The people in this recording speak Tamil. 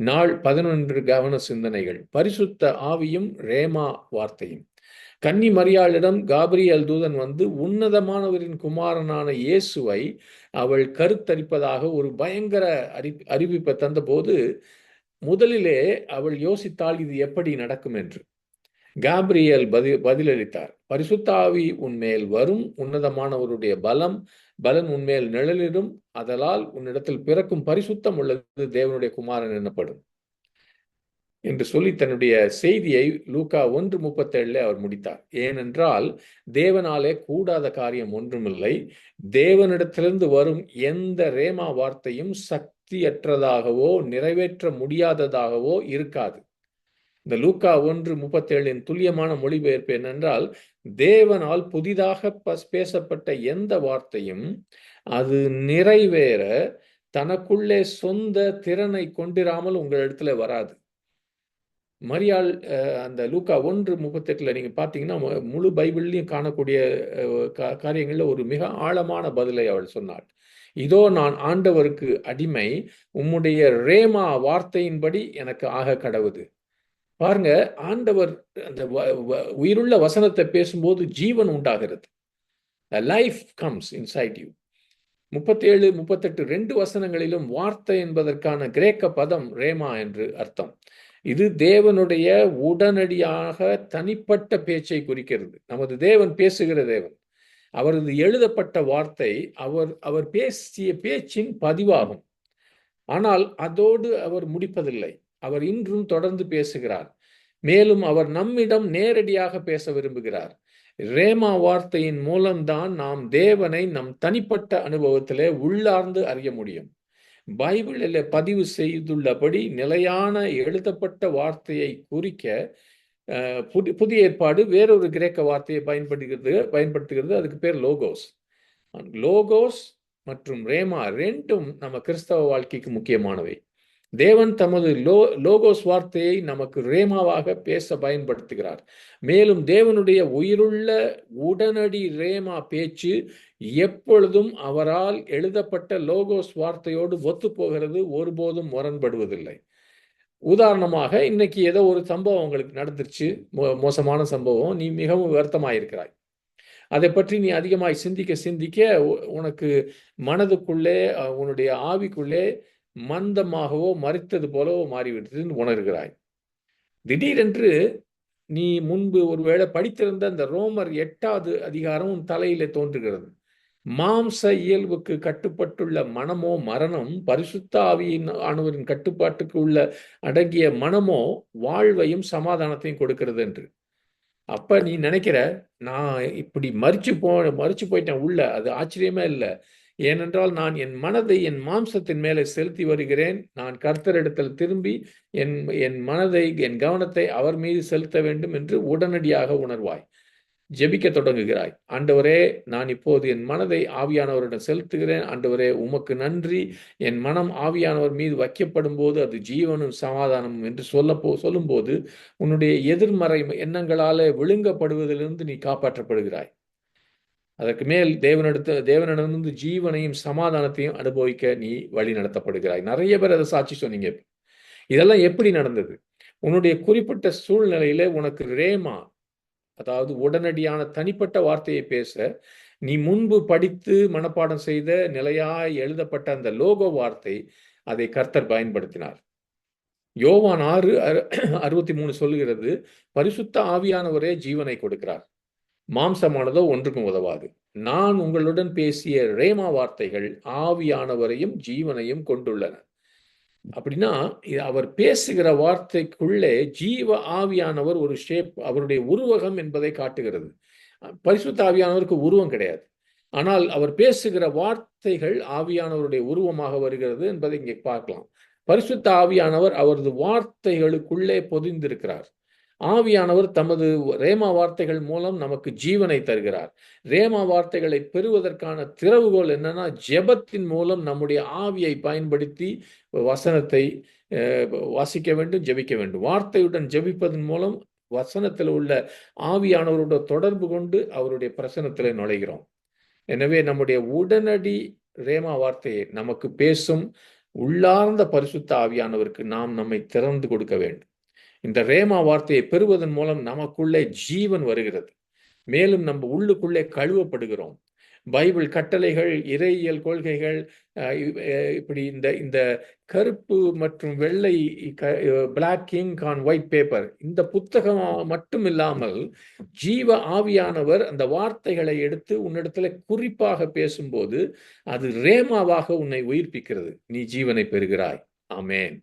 நாள் பதினொன்று கவன சிந்தனைகள். பரிசுத்த ஆவியும் ரேமா வார்த்தையும். கன்னி மரியாளிடம் காபிரியல் தூதன் வந்து உன்னதமானவரின் குமாரனான இயேசுவை அவள் கருத்தரிப்பதாக ஒரு பயங்கர அறி அறிவிப்பை தந்தபோது முதலிலே அவள் யோசித்தால் இது எப்படி நடக்கும்? என்று. காப்ரியல் பதில் பதிலளித்தார் பரிசுத்தாவி உன்மேல் வரும் உன்னதமானவருடைய பலம் பலன் உன்மேல் நிழலிடும் அதலால் உன்னிடத்தில் பிறக்கும் பரிசுத்தம் உள்ளது தேவனுடைய குமாரன் எனப்படும். என்று சொல்லி தன்னுடைய செய்தியை லூகா ஒன்று முப்பத்தேழுல அவர் முடித்தார். ஏனென்றால் தேவனாலே கூடாத காரியம் ஒன்றுமில்லை தேவனிடத்திலிருந்து வரும் எந்த ரேமா வார்த்தையும் சக்தியற்றதாகவோ நிறைவேற்ற முடியாததாகவோ இருக்காது. இந்த லூக்கா ஒன்று முப்பத்தேழின் துல்லியமான மொழிபெயர்ப்பு என்னென்றால் தேவனால் புதிதாக பேசப்பட்ட எந்த வார்த்தையும் அது நிறைவேற தனக்குள்ளே சொந்த திறனை கொண்டிராமல் உங்களிடத்துல வராது. மரியாள் அந்த லூக்கா ஒன்று முப்பத்தெட்டில் நீங்கள் பார்த்தீங்கன்னா முழு பைபிள்லையும் காணக்கூடிய காரியங்களில் ஒரு மிக ஆழமான பதிலை அவள் சொன்னாள். இதோ நான் ஆண்டவருக்கு அடிமை. உம்முடைய ரேமா வார்த்தையின்படி எனக்கு ஆக கடவுது. பாருங்க ஆண்டவர் அந்த உயிருள்ள வசனத்தை பேசும்போது ஜீவன் உண்டாகிறது. லைஃப் கம்ஸ் இன்சைட் யூ முப்பத்தேழு முப்பத்தெட்டு ரெண்டு வசனங்களிலும் வார்த்தை என்பதற்கான கிரேக்க பதம் ரேமா என்று அர்த்தம். இது தேவனுடைய உடனடியாக தனிப்பட்ட பேச்சை குறிக்கிறது. நமது தேவன் பேசுகிற தேவன். அவரது எழுதப்பட்ட வார்த்தை அவர் அவர் பேசிய பேச்சின் பதிவாகும். ஆனால் அதோடு அவர் முடிப்பதில்லை. அவர் இன்றும் தொடர்ந்து பேசுகிறார். மேலும் அவர் நம்மிடம் நேரடியாக பேச விரும்புகிறார். ரேமா வார்த்தையின் மூலம்தான் நாம் தேவனை நம் தனிப்பட்ட அனுபவத்திலே உள்ளார்ந்து அறிய முடியும். பைபிளில் பதிவு செய்துள்ளபடி நிலையான எழுதப்பட்ட வார்த்தையை குறிக்க புதிய ஏற்பாடு வேறொரு கிரேக்க வார்த்தையை பயன்படுகிறது பயன்படுத்துகிறது. அதுக்கு பேர் லோகோஸ். லோகோஸ் மற்றும் ரேமா ரெண்டும் நம்ம கிறிஸ்தவ வாழ்க்கைக்கு முக்கியமானவை. தேவன் தமது லோ லோகோஸ் வார்த்தையை நமக்கு ரேமாவாக பேச பயன்படுத்துகிறார். மேலும் தேவனுடைய உயிருள்ள உடனடி ரேமா பேச்சு எப்பொழுதும் அவரால் எழுதப்பட்ட லோகோஸ் வார்த்தையோடு ஒத்து போகிறது ஒருபோதும் முரண்படுவதில்லை. உதாரணமாக இன்னைக்கு ஏதோ ஒரு சம்பவம் உங்களுக்கு நடந்துருச்சு மோசமான சம்பவம் நீ மிகவும் வருத்தமாயிருக்கிறாய். அதை பற்றி நீ அதிகமாய் சிந்திக்க சிந்திக்க உனக்கு மனதுக்குள்ளே உன்னுடைய ஆவிக்குள்ளே மந்தமாகவோ மறித்தது போலவோ மாறிவிட்டதுன்னு உணர்கிறாய். திடீரென்று நீ முன்பு ஒருவேளை படித்திருந்த அந்த ரோமர் எட்டாவது அதிகாரம் உன் தலையில தோன்றுகிறது. மாம்ச இயல்புக்கு கட்டுப்பட்டுள்ள மனமோ மரணம் பரிசுத்த ஆவியின் ஆனவரின் கட்டுப்பாட்டுக்கு உள்ள அடங்கிய மனமோ வாழ்வையும் சமாதானத்தையும் கொடுக்கிறது என்று. அப்ப நீ நினைக்கிற நான் இப்படி மறிச்சு போ மறிச்சு போயிட்டேன் உள்ள அது ஆச்சரியமே இல்லை. ஏனென்றால் நான் என் மனதை என் மாம்சத்தின் மேலே செலுத்தி வருகிறேன். நான் கர்த்தரிடத்தில் திரும்பி என் என் மனதை என் கவனத்தை அவர் மீது செலுத்த வேண்டும் என்று உடனடியாக உணர்வாய். ஜெபிக்க தொடங்குகிறாய். ஆண்டவரே நான் இப்போது என் மனதை ஆவியானவரிடம் செலுத்துகிறேன். ஆண்டவரே உமக்கு நன்றி. என் மனம் ஆவியானவர் மீது வைக்கப்படும் போது அது ஜீவனும் சமாதானமும் என்று சொல்லப்போ சொல்லும்போது உன்னுடைய எதிர்மறை எண்ணங்களாலே விழுங்கப்படுவதிலிருந்து நீ காப்பாற்றப்படுகிறாய். அதற்கு மேல் தேவனிடத்து தேவனிடமிருந்து ஜீவனையும் சமாதானத்தையும் அனுபவிக்க நீ வழி நடத்தப்படுகிறாய். நிறைய பேர் அதை சாட்சி சொன்னீங்க. இதெல்லாம் எப்படி நடந்தது? உன்னுடைய குறிப்பிட்ட சூழ்நிலையில உனக்கு ரேமா அதாவது உடனடியான தனிப்பட்ட வார்த்தையை பேச நீ முன்பு படித்து மனப்பாடம் செய்த நிலையாய் எழுதப்பட்ட அந்த லோகோ வார்த்தை அதை கர்த்தர் பயன்படுத்தினார். யோவான் ஆறு அறுபத்தி மூணு சொல்லுகிறது பரிசுத்த ஆவியானவரே ஜீவனை கொடுக்கிறார். மாம்சமானதோ ஒன்றுக்கும் உதவாது. நான் உங்களுடன் பேசிய ரேமா வார்த்தைகள் ஆவியானவரையும் ஜீவனையும் கொண்டுள்ளன. அப்படின்னா அவர் பேசுகிற வார்த்தைக்குள்ளே ஜீவ ஆவியானவர் ஒரு ஷேப் அவருடைய உருவகம் என்பதை காட்டுகிறது. பரிசுத்த ஆவியானவருக்கு உருவம் கிடையாது. ஆனால் அவர் பேசுகிற வார்த்தைகள் ஆவியானவருடைய உருவமாக வருகிறது என்பதை இங்கே பார்க்கலாம். பரிசுத்த ஆவியானவர் அவரது வார்த்தைகளுக்குள்ளே பொதிந்திருக்கிறார். ஆவியானவர் தமது ரேமா வார்த்தைகள் மூலம் நமக்கு ஜீவனை தருகிறார். ரேமா வார்த்தைகளை பெறுவதற்கான திறவுகோல் என்னன்னா ஜெபத்தின் மூலம் நம்முடைய ஆவியை பயன்படுத்தி வசனத்தை வாசிக்க வேண்டும் ஜெபிக்க வேண்டும். வார்த்தையுடன் ஜெபிப்பதன் மூலம் வசனத்தில் உள்ள ஆவியானவரோட தொடர்பு கொண்டு அவருடைய பிரசனத்தில் நுழைகிறோம். எனவே நம்முடைய உடனடி ரேமா வார்த்தையை நமக்கு பேசும் உள்ளார்ந்த பரிசுத்த ஆவியானவருக்கு நாம் நம்மை திறந்து கொடுக்க வேண்டும். இந்த ரேமா வார்த்தையை பெறுவதன் மூலம் நமக்குள்ளே ஜீவன் வருகிறது. மேலும் நம்ம உள்ளுக்குள்ளே கழுவப்படுகிறோம். பைபிள் கட்டளைகள் இறையியல் கொள்கைகள் இப்படி இந்த இந்த கருப்பு மற்றும் வெள்ளை black ink on white paper இந்த புத்தகம் மட்டும் இல்லாமல் ஜீவ ஆவியானவர் அந்த வார்த்தைகளை எடுத்து உன்னிடத்துல குறிப்பாக பேசும்போது அது ரேமாவாக உன்னை உயிர்ப்பிக்கிறது. நீ ஜீவனை பெறுகிறாய். ஆமேன்.